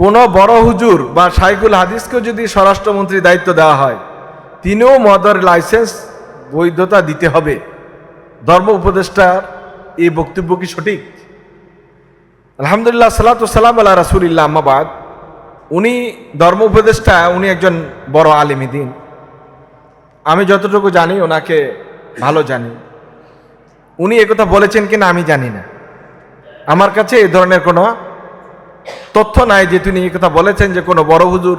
কোনো বড় হুজুর বা সাইকুল হাদিসকে যদি স্বরাষ্ট্রমন্ত্রী দায়িত্ব দেওয়া হয়, তিনিও মদের লাইসেন্স বৈধতা দিতে হবে। ধর্ম উপদেষ্টার এই বক্তব্য কি সঠিক? আলহামদুলিল্লাহ, সালাতু সালাম আল্লাহ রাসুলিল্লাহ আহমাবাদ উনি ধর্ম উপদেষ্টা, উনি একজন বড় আলিমী দিন। আমি যতটুকু জানি, ওনাকে ভালো জানি। উনি একথা বলেছেন কিনা আমি জানি না। আমার কাছে এই ধরনের কোনো তথ্য নাই যে তিনি কথা বলেছেন যে কোনো বড় হুজুর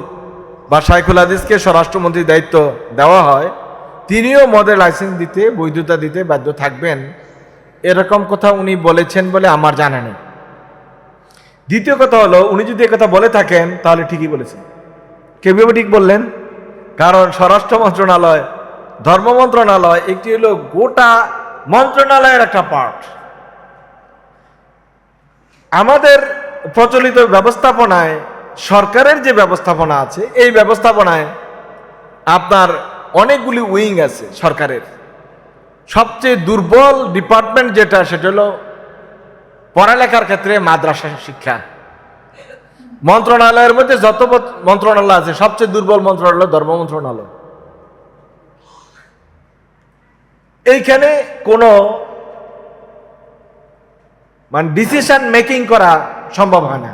বা শাইখুল হাদিসকে স্বরাষ্ট্রমন্ত্রীর দায়িত্ব দেওয়া হয়, তিনিও মদের লাইসেন্স দিতে, বৈধতা দিতে বাধ্য থাকবেন। এরকম কথা উনি বলেছেন বলে আমার জানা নেই। দ্বিতীয় কথা হলো, উনি যদি কথা বলে থাকেন, তাহলে ঠিকই বলেছেন। কীভাবে ঠিক বললেন? কারণ স্বরাষ্ট্র মন্ত্রণালয়, ধর্ম মন্ত্রণালয় একটি হলো গোটা মন্ত্রণালয়ের একটা পার্ট আমাদের প্রচলিত ব্যবস্থাপনায়, সরকারের যে ব্যবস্থাপনা আছে, এই ব্যবস্থাপনায় আপনার অনেকগুলি উইং আছে সরকারের। সবচেয়ে দুর্বল ডিপার্টমেন্ট যেটা, সেটা হলো পড়ালেখার ক্ষেত্রে মাদ্রাসা শিক্ষা। মন্ত্রণালয়ের মধ্যে যত মন্ত্রণালয় আছে, সবচেয়ে দুর্বল মন্ত্রণালয় ধর্ম মন্ত্রণালয়। এইখানে কোনো মানে ডিসিশন মেকিং করা সম্ভব হয় না।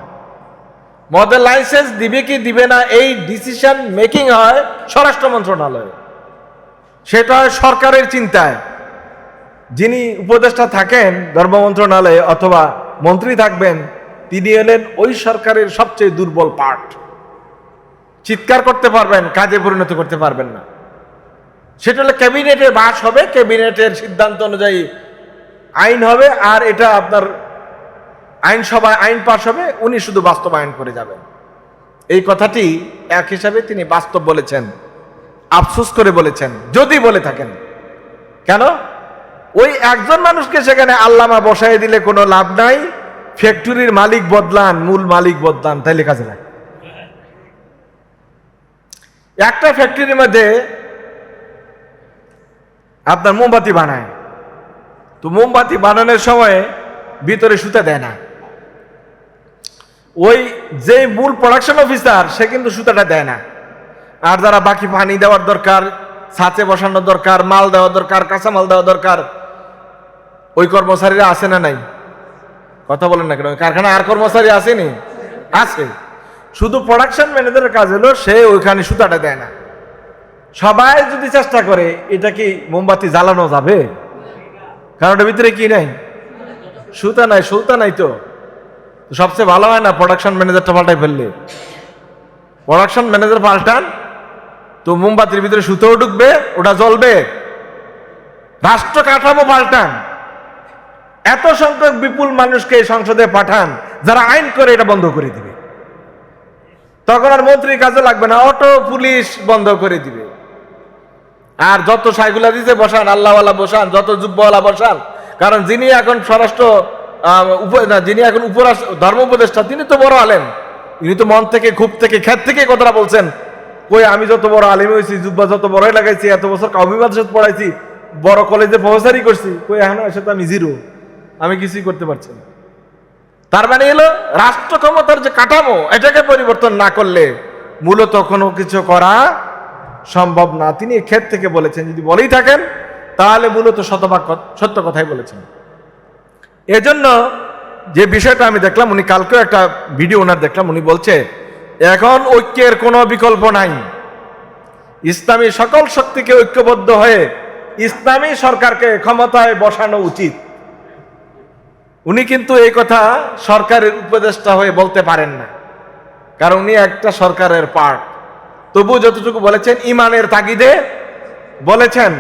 মদের লাইসেন্স দিবে কি দিবে না, এই ডিসিশন মেকিং হয় স্বরাষ্ট্র মন্ত্রণালয়ে। সেটা হয় সরকারের চিন্তায়। যিনি উপদেষ্টা থাকেন ধর্ম মন্ত্রণালয়ে অথবা মন্ত্রী থাকবেন, তিনি হলেন ওই সরকারের সবচেয়ে দুর্বল পার্ট চিৎকার করতে পারবেন, কাজে পরিণত করতে পারবেন না। সেটা হলে ক্যাবিনেটের বাস হবে, ক্যাবিনেটের সিদ্ধান্ত অনুযায়ী আইন হবে, আর এটা আপনার আইনসভায় আইন পাশ হবে, উনি শুধু বাস্তবায়ন করে যাবেন। এই কথাটি এক হিসাবে তিনি বাস্তব বলেছেন, আফসোস করে বলেছেন, যদি বলে থাকেন। কেন? ওই একজন মানুষকে সেখানে আল্লামা বসাই দিলে কোনো লাভ নাই, ফ্যাক্টরির মালিক বদলান, মূল মালিক বদলান তাইলে কাজে লাগে একটা ফ্যাক্টরির মধ্যে আপনার মোমবাতি বানায়। তো মোমবাতি বানানোর সময় ভিতরে সুতা দেয় না। ওই যে মূল প্রোডাকশন অফিসার সে কিন্তু সুতাটা দেয় না। আর যারা বাকি পানি দেওয়ার দরকার, ছাঁচে বসানোর দরকার, মাল দেওয়া দরকার কাঁচা মাল দেওয়া দরকার, ওই কর্মচারীরা আছে না নাই? কথা বলেন না কেন? ওই কারখানায় আর কর্মচারী আসেনি? আছে। শুধু প্রোডাকশন ম্যানেজারের কাজ হলো, সে ওইখানে সুতাটা দেয় না। সবাই যদি চেষ্টা করে, এটা কি মোমবাতি জ্বালানো যাবে? কারণ ভিতরে কি নাই? সুতা নাই সুতা নাই তো। সবচেয়ে ভালো হয় না প্রোডাকশন ম্যানেজারটা পাল্টাই ফেললে? প্রোডাকশন ম্যানেজার পাল্টান, তো মোমবাতির ভিতরে সুতোও ঢুকবে, ওটা জ্বলবে। রাষ্ট্র কাঠামো পাল্টান। এত সংখ্যক বিপুল মানুষকে সংসদে পাঠান, যারা আইন করে এটা বন্ধ করে দিবে। তখন আর মন্ত্রীর কাজে লাগবে না, অটো, পুলিশ বন্ধ করে দিবে। আর যত সাইগুলা দিতে বসান, আল্লাহওয়ালা বসান, যত যুব্বওয়ালা বসান, কারণ যিনি এখন স্বরাষ্ট্র না, যিনি এখন উপরাষ্ট্র ধর্ম উপদেষ্টা তিনি তো বড় আলেম। ইনি তো মন থেকে খুব থেকে খ্যাত থেকে কথাটা বলছেন। কই আমি যত বড় আলিম হয়েছি জুব্বা যত বড়ই লাগাইছি এত বছর কাউমি পড়াইছি বড় কলেজে প্রফেসারই করছি কই এখন এসে তো আমি জিরো। আমি কিছুই করতে পারছি না। তার মানে এলো রাষ্ট্র ক্ষমতার যে কাঠামো এটাকে পরিবর্তন না করলে মূলত কোনো কিছু করা সম্ভব না। তিনি ক্ষেত থেকে বলেছেন যদি বলেই থাকেন তাহলে মূলত শতভাগ সত্য কথাই বলেছেন। এজন্য যে বিষয়টা আমি দেখলাম, উনি কালকেও একটা ভিডিও ওনার দেখলাম, উনি বলছে, এখন ঐক্যের কোনো বিকল্প নাই। ইসলামী সকল শক্তিকে ঐক্যবদ্ধ হয়ে ইসলামী সরকারকে ক্ষমতায় বসানো উচিত। উনি কিন্তু এই কথা সরকারের উপদেষ্টা হয়ে বলতে পারেন না, কারণ উনি একটা সরকারের পার্ট তবু যতটুকু বলেছেন, ইমানের তাগিদে বলেছেন,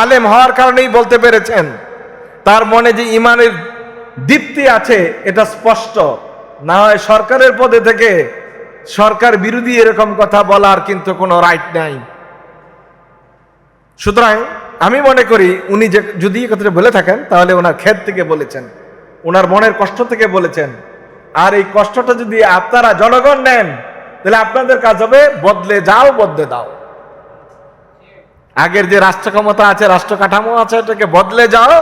আলেম হওয়ার কারণেই বলতে পেরেছেন। তার মনে যে ইমানের দীপ্তি আছে, এটা স্পষ্ট। না হয় সরকারের পদে থেকে সরকার বিরোধী এরকম কথা বলার কিন্তু কোনো রাইট নাই। সুতরাং আমি মনে করি উনি যে, যদি এই কথাটা বলে থাকেন, তাহলে ওনার ক্ষেত থেকে বলেছেন, ওনার মনের কষ্ট থেকে বলেছেন। আর এই কষ্টটা যদি আপনারা জনগণ নেন, তাহলে আপনাদের কাজ হবে বদলে যাও, বদলে দাও। আগের যে রাষ্ট্র ক্ষমতা আছে, রাষ্ট্র কাঠামো আছে, এটাকে বদলে যাও,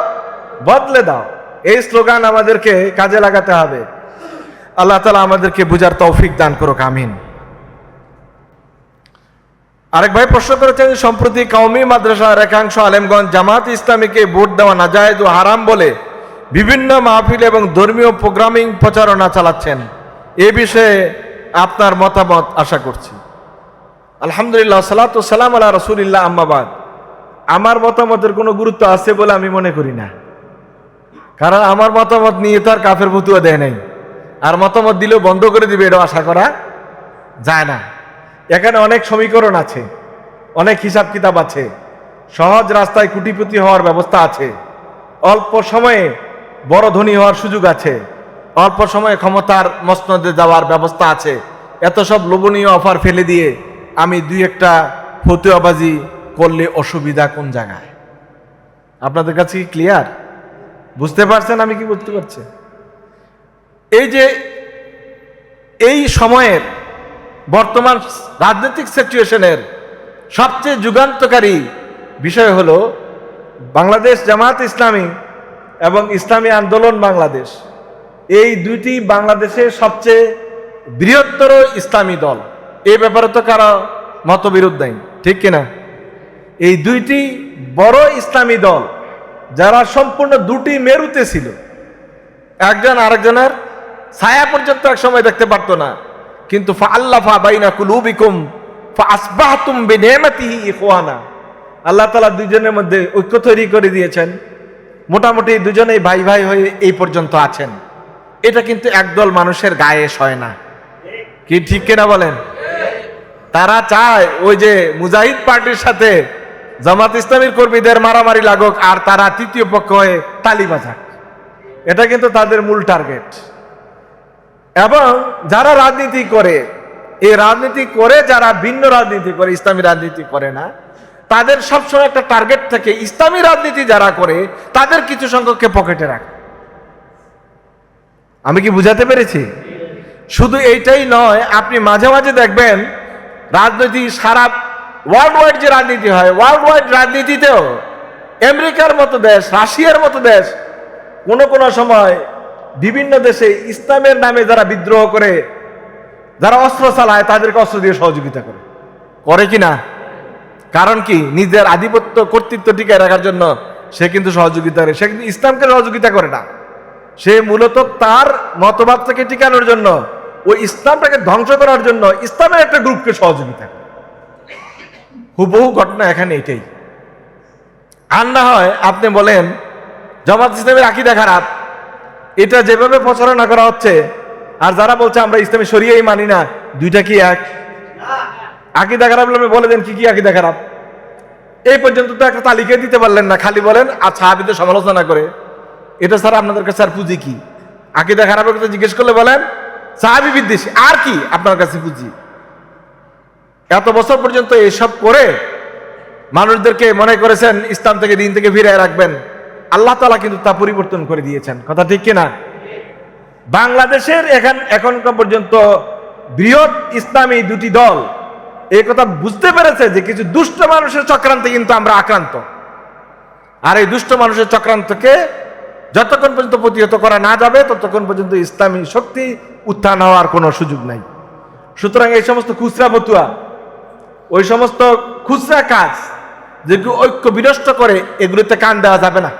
বদলে দাও। এই স্লোগান আমাদেরকে কাজে লাগাতে হবে। আল্লাহ তালা আমাদেরকে বুঝার তৌফিক দান করুক, আমিন। আরেক ভাই প্রশ্ন করেছেন, সম্প্রতি কওমি মাদ্রাসার একাংশ আলেমগঞ্জ জামাত ইসলামীকে ভোট দেওয়া নাজায়েজ ও হারাম বলে বিভিন্ন মাহফিল এবং ধর্মীয় প্রোগ্রামিং প্রচারণা চালাচ্ছেন। এ বিষয়ে আপনার মতামত আশা করছি। আলহামদুলিল্লাহ, সালাত সালাম আল্লাহ রসুলিল্লাহ আম্মাবাদ আমার মতামতের কোনো গুরুত্ব আছে বলে আমি মনে করি না। কারণ আমার মতামত নিয়ে তো আর কাফের ভুতুয়া দেয় নাই। আর মতামত দিলেও বন্ধ করে দিবে এটা আশা করা যায় না। এখানে অনেক সমীকরণ আছে, অনেক হিসাব কিতাব আছে, সহজ রাস্তায় কুটিপতি হওয়ার ব্যবস্থা আছে, অল্প সময়ে বড় ধনী হওয়ার সুযোগ আছে, অল্প সময়ে ক্ষমতার মসনদে যাওয়ার ব্যবস্থা আছে। এত সব লোভনীয় অফার ফেলে দিয়ে আমি দুই একটা ফতুয়াবাজি করলে অসুবিধা কোন জায়গায়? আপনাদের কাছে কি ক্লিয়ার বুঝতে পারছেন আমি কি বুঝতে পারছি? এই যে এই সময়ের বর্তমান রাজনৈতিক সিচুয়েশনের সবচেয়ে যুগান্তকারী বিষয় হলো বাংলাদেশ জামাত ইসলামী এবং ইসলামী আন্দোলন বাংলাদেশ। এই দুইটি বাংলাদেশের সবচেয়ে বৃহত্তর ইসলামী দল। এই ব্যাপারে তো কারও মতবিরোধ নাই, ঠিক কিনা? এই দুইটি বড় ইসলামী দল যারা সম্পূর্ণ দুটি মেরুতে ছিল। একজন আরেকজনের ছায়া পর্যন্ত এক সময় দেখতে পারতো না। কিন্তু আল্লাফা বাইনা আল্লাহ তালা দুজনের মধ্যে ঐক্য তৈরি করে দিয়েছেন। মোটামুটি দুজনেই ভাই ভাই হয়ে এই পর্যন্ত আছেন। এটা কিন্তু একদল মানুষের গায়ে সয় না। কি ঠিক কিনা বলেন? তারা চায় ওই যে মুজাহিদ পার্টির সাথে জামাত ইসলামীর কর্মীদের মারামারি লাগুক আর তারা তৃতীয় পক্ষ হয়ে তালি বাজাক। এটা কিন্তু তাদের মূল টার্গেট এবং যারা রাজনীতি করে, এই রাজনীতি করে যারা ভিন্ন রাজনীতি করে, ইসলামী রাজনীতি করে না, তাদের সবসময় একটা টার্গেট থাকে, ইসলামী রাজনীতি যারা করে, তাদের কিছু সংখ্যককে পকেটে রাখে। আমি কি বুঝাতে পেরেছি? শুধু এইটাই নয়, আপনি মাঝে মাঝে দেখবেন, রাজনীতি সারা ওয়ার্ল্ড ওয়াইড যে রাজনীতি হয়, ওয়ার্ল্ড ওয়াইড রাজনীতিতেও আমেরিকার মতো দেশ, রাশিয়ার মতো দেশ, কোনো কোনো সময় বিভিন্ন দেশে ইসলামের নামে যারা বিদ্রোহ করে, যারা অস্ত্র চালায়, তাদেরকে অস্ত্র দিয়ে সহযোগিতা করে। করে কি না? কারণ কি? নিজের আধিপত্য, কর্তৃত্ব টিকায় রাখার জন্য সে কিন্তু সহযোগিতা করে, সে কিন্তু ইসলামকে সহযোগিতা করে না। সে মূলত তার মতবাদটাকে টিকানোর জন্য, ওই ইসলামটাকে ধ্বংস করার জন্য ইসলামের একটা গ্রুপকে সহযোগিতা করে। হুবহু ঘটনা এখানে এটাই। আর না হয় আপনি বলেন, জামাত ইসলামের আকিদা খারাপ, এটা যেভাবে প্রচারণা করা হচ্ছে, আর যারা বলছে আমরা ইসলামী সরিয়েই মানি না, দুইটা কি এক? আকিদা খারাপ বলে দেন কি কি আকিদা খারাপ। এই পর্যন্ত তো একটা তালিকা দিতে পারলেন না, খালি বলেন, আর সাহাবিদের সমালোচনা করে। এটা স্যার আপনাদের কাছে আর পুঁজি কি? আকিদা খারাপের কথা জিজ্ঞেস করলে বলেন, সাহাবি বিদ্বেষী। আর কি আপনার কাছে পুঁজি? এত বছর পর্যন্ত এসব করে মানুষদেরকে মনে করেছেন ইসলাম থেকে, দিন থেকে ফিরে রাখবেন। আল্লাহ তালা কিন্তু তা পরিবর্তন করে দিয়েছেন। কথা ঠিক কিনা? বাংলাদেশের এখন, এখনকার পর্যন্ত বৃহৎ ইসলামী দুটি দল এই কথা বুঝতে পেরেছে যে কিছু দুষ্ট মানুষের চক্রান্তে কিন্তু আমরা আক্রান্ত। আর এই দুষ্ট মানুষের চক্রান্তকে যতক্ষণ পর্যন্ত প্রতিহত করা না যাবে, ততক্ষণ পর্যন্ত ইসলামী শক্তি উত্থান হওয়ার কোনো সুযোগ নাই। সুতরাং এই সমস্ত খুচরা বতুয়া ওই সমস্ত খুচরা কাজ যেগুলো ঐক্য বিনষ্ট করে, এগুলোতে কান দেওয়া যাবে না।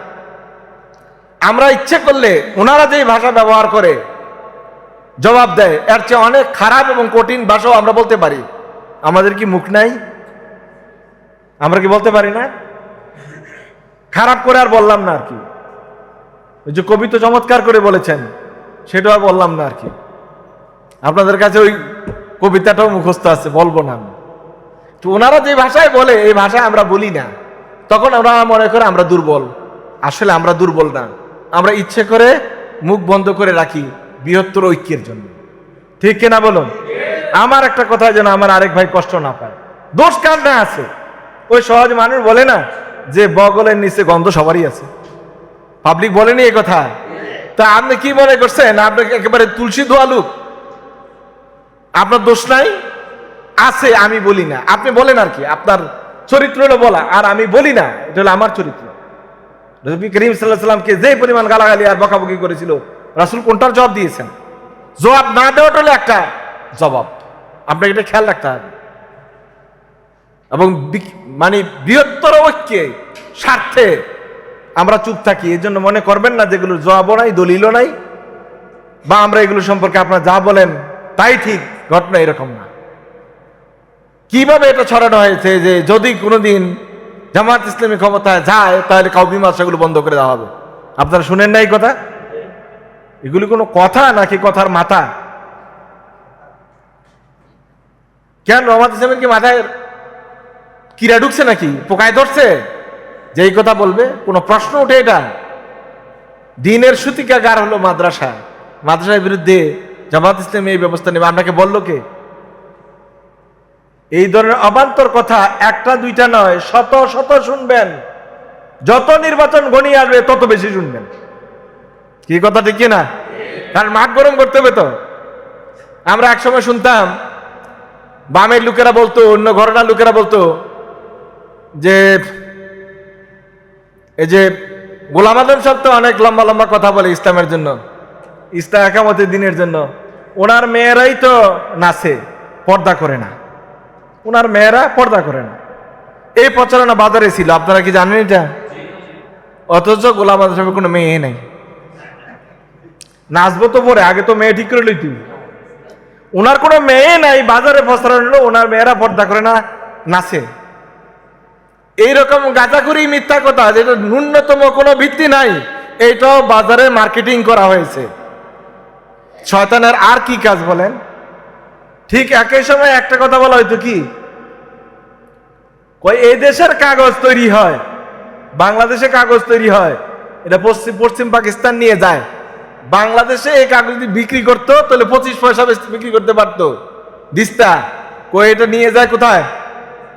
আমরা ইচ্ছে করলে ওনারা যে ভাষা ব্যবহার করে, জবাব দেয়। এর চেয়ে অনেক খারাপ এবং কঠিন ভাষাও আমরা বলতে পারি। আমাদের কি মুখ নাই? আমরা কি বলতে পারি না? খারাপ করে আর বললাম না আর কি। ওই যে কবি তো চমৎকার করে বলেছেন, সেটাও আর বললাম না আর কি। আপনাদের কাছে ওই কবিতাটাও মুখস্থ আছে, বলব না আমি। তো ওনারা যে ভাষায় বলে, এই ভাষায় আমরা বলি না। তখন ওরা মনে করে আমরা দুর্বল। আসলে আমরা দুর্বল না। আমরা ইচ্ছে করে মুখ বন্ধ করে রাখি বৃহত্তর ঐক্যের জন্য। ঠিক কিনা বলুন? আমার একটা কথা যেন আমার আরেক ভাই কষ্ট না পায়। দোষ কার না আছে? ওই সহজ মানুষ বলে না যে বগলের নিচে গন্ধ সবারই আছে। পাবলিক বলেনি এ কথা? তা আপনি কি মনে করছেন? আপনাকে একেবারে তুলসী ধোয়ালুক আপনার দোষ নাই? আছে, আমি বলি না। আপনি বলেন আর কি, আপনার চরিত্র হলো বলা, আর আমি বলি না, এটা হলো আমার চরিত্র। করিম সাল্লাহ সাল্লামকে যে পরিমাণ গালাগালি আর বকাবকি করেছিল, রাসুল কোনটার জবাব দিয়েছেন? জবাব না দেওয়াটা হলো একটা জবাব। আপনাকে এটা খেয়াল রাখতে হবে। এবং মানে বৃহত্তর ঐক্যে, স্বার্থে আমরা চুপ থাকি এই জন্য মনে করবেন না যেগুলো জবাবও নাই, দলিলও নাই, বা আমরা এগুলো সম্পর্কে আপনারা যা বলেন, তাই ঠিক, ঘটনা এরকম না। কীভাবে এটা ছড়ানো হয়েছে যে যদি কোনোদিন জামাত ইসলামী ক্ষমতায় যায়, তাহলে কাউ মীমাংসাগুলো বন্ধ করে দেওয়া হবে? আপনারা শুনেন না এই কথা? এগুলি কোনো কথা নাকি কথার মাথা? কেন? রহমত ইসলামের কি মাথায় কিরা ঢুকছে নাকি? পোকায় ধরছে? যে এই কথা বলবে, কোনো প্রশ্ন ওঠে এটা? দিনের সুতিকাগার হলো মাদ্রাসা। মাদ্রাসার বিরুদ্ধে জামাত ইসলামী এই ব্যবস্থা নেবে। আপনাকে বলল কে? এই ধরনের অবান্তর কথা একটা, দুইটা নয়, শত শত শুনবেন। যত নির্বাচন গণিয়ে আসবে, তত বেশি শুনবেন। কি কথা, ঠিক না? কারণ মাঠ গরম করতে হবে তো। আমরা একসময় শুনতাম, বামের লোকেরা বলতো, অন্য ঘরনার লোকেরা বলতো যে, এই যে গোলাম আদম সাহেব তো অনেক লম্বা লম্বা কথা বলে ইসলামের জন্য, ইসলাম একামতের দিনের জন্য। ওনার মেয়েরাই তো নাচে, পর্দা করে না। ওনার মেয়েরা পর্দা করে না এই প্রচারণা বাজারে ছিল, আপনারা কি জানেন এটা? অথচ গোলাম সাহেবের কোনো মেয়ে নেই। নাচবো তো পরে, আগে তো মেয়ে ঠিক করে লই তুই ওনার কোনো মেয়ে নাই, বাজারে প্রচারণ ওনার মেয়েরা পর্দা করে না, নাচে। এইরকম গাঁজাখুরি মিথ্যা কথা, যেটা ন্যূনতম কোনো ভিত্তি নাই, এইটাও বাজারে মার্কেটিং করা হয়েছে। শয়তানের আর কি কাজ বলেন? ঠিক একই সময় একটা কথা বলা হয়তো কি? কই এই দেশের কাগজ তৈরি হয়, বাংলাদেশে কাগজ তৈরি হয়, এটা পশ্চিম পশ্চিম পাকিস্তান নিয়ে যায়। বাংলাদেশে এই কাগজ যদি বিক্রি করতো, তাহলে পঁচিশ পয়সা বিক্রি করতে পারতো। দিস্তা কই এটা নিয়ে যায় কোথায়?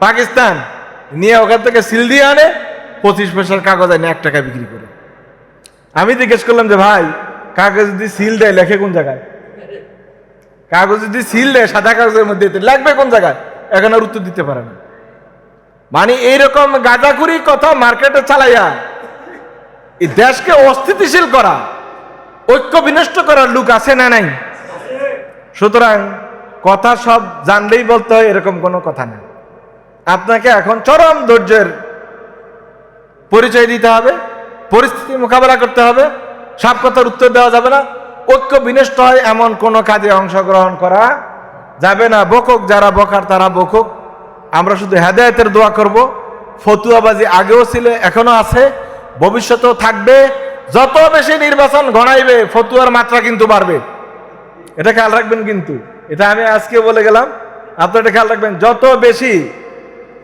পাকিস্তান। নিয়ে ওখান থেকে সিল দিয়ে আনে, পঁচিশ পয়সার কাগজ আনে এক টাকা বিক্রি করে। আমি জিজ্ঞেস করলাম যে, ভাই, কাগজ যদি সিল দেয়, লেখে কোন জায়গায়? কাগজ যদি সিল দেয়, সাদা কাগজের মধ্যে লাগবে কোন জায়গায়? এখন আর উত্তর দিতে পারে না। মানে এইরকম গাঁজাখুরি কথা মার্কেটে চালাইয়া এই দেশকে অস্থিতিশীল করা, ঐক্য বিনষ্ট করার লোক আছে না নাই? সুতরাং কথা সব জানলেই বলতে হয়, এরকম কোনো কথা নেই আপনাকে এখন চরম ধৈর্যের পরিচয় দিতে হবে, পরিস্থিতি মোকাবেলা করতে হবে, সব কথার উত্তর দেওয়া যাবে না। ঐক্য বিনষ্ট হয় এমন কোনো কাজে অংশগ্রহণ করা যাবে না। বকুক, যারা বকার তারা বকুক। আমরা শুধু হেদায়তের দোয়া করব। ফতুয়াবাজি আগেও ছিল, এখনও আছে, ভবিষ্যতেও থাকবে। যত বেশি নির্বাচন ঘনাইবে ফতুয়ার মাত্রা কিন্তু বাড়বে। এটা খেয়াল রাখবেন কিন্তু। এটা আমি আজকে বলে গেলাম। আপনারা এটা খেয়াল রাখবেন, যত বেশি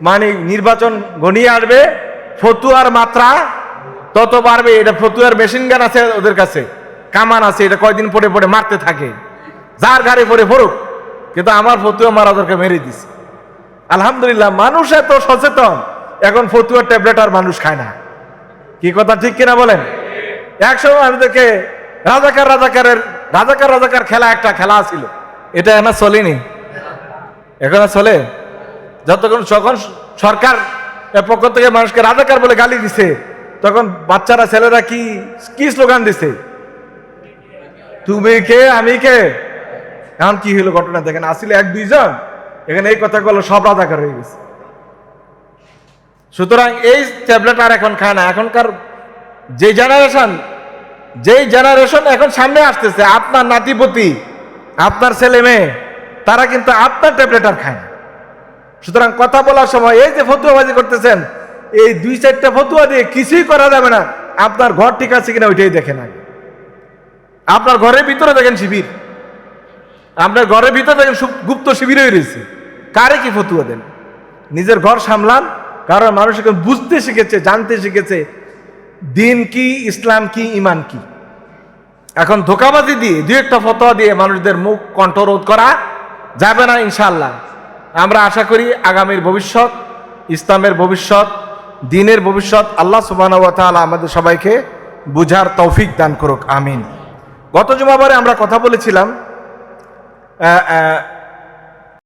মানে নির্বাচন ঘনিয়ে আসবে, ফতুয়ার মাত্রা তত বাড়বে। এটা ফতুয়ার মেশিন গান আছে ওদের কাছে। কামান আছে, এটা কয়দিন পরে পরে মারতে থাকে। যার গাড়ি পরে পড়ুক, কিন্তু আমার ফতুয়া মারা মেরে দিছে। আলহামদুলিল্লাহ, মানুষ এত সচেতন, এখন ফতুয়ার ট্যাবলেট আর মানুষ খায় না। কি কথা ঠিক কিনা বলেন? একসময় আমাদেরকে রাজাকার রাজাকারের, রাজাকার রাজাকার খেলা একটা খেলা ছিল। এটা এখন চলেনি। এখন চলে? যতক্ষণ যখন সরকার পক্ষ থেকে মানুষকে রাজাকার বলে গালি দিছে, তখন বাচ্চারা, ছেলেরা কি কি স্লোগান দিছে? তুমি কে? আমি কে? এখন কি হলো ঘটনা দেখেন, আসলে এক, দুইজন। এখানে এই কথাগুলো সব রাজাকার হয়ে গেছে। সুতরাং এই ট্যাবলেট আর এখন খায় না। এখনকার যে জেনারেশন যেই জেনারেশন এখন সামনে আসতেছে, আপনার নাতিপতি, আপনার ছেলে মেয়ে, তারা কিন্তু আপনার ট্যাবলেট আর খায় না। সুতরাং কথা বলার সময়, এই যে ফতুয়াবাজি করতেছেন, এই দুই চারটা ফতুয়া দিয়ে কিছুই করা যাবে না। আপনার ঘর ঠিক আছে কিনা ওইটাই দেখেন আগে। আপনার ঘরের ভিতরে দেখেন শিবির। আপনার ঘরের ভিতরে দেখেন গুপ্ত শিবির রয়েছে। কারে কি ফতুয়া দেন? নিজের ঘর সামলান কারণ মানুষ এখন বুঝতে শিখেছে, জানতে শিখেছে, দিন কি, ইসলাম কি, ইমান কি। এখন ধোকাবাজি দিয়ে দু একটা ফতোয়া দিয়ে মানুষদের মুখ কণ্ঠরোধ করা যাবে না ইনশাল্লাহ আমরা আশা করি আগামীর ভবিষ্যৎ, ইসলামের ভবিষ্যৎ, দিনের ভবিষ্যৎ, আল্লাহ সুবাহ আমাদের সবাইকে বুঝার তৌফিক দান করুক, আমিন। গত জুমাবারে আমরা কথা বলেছিলাম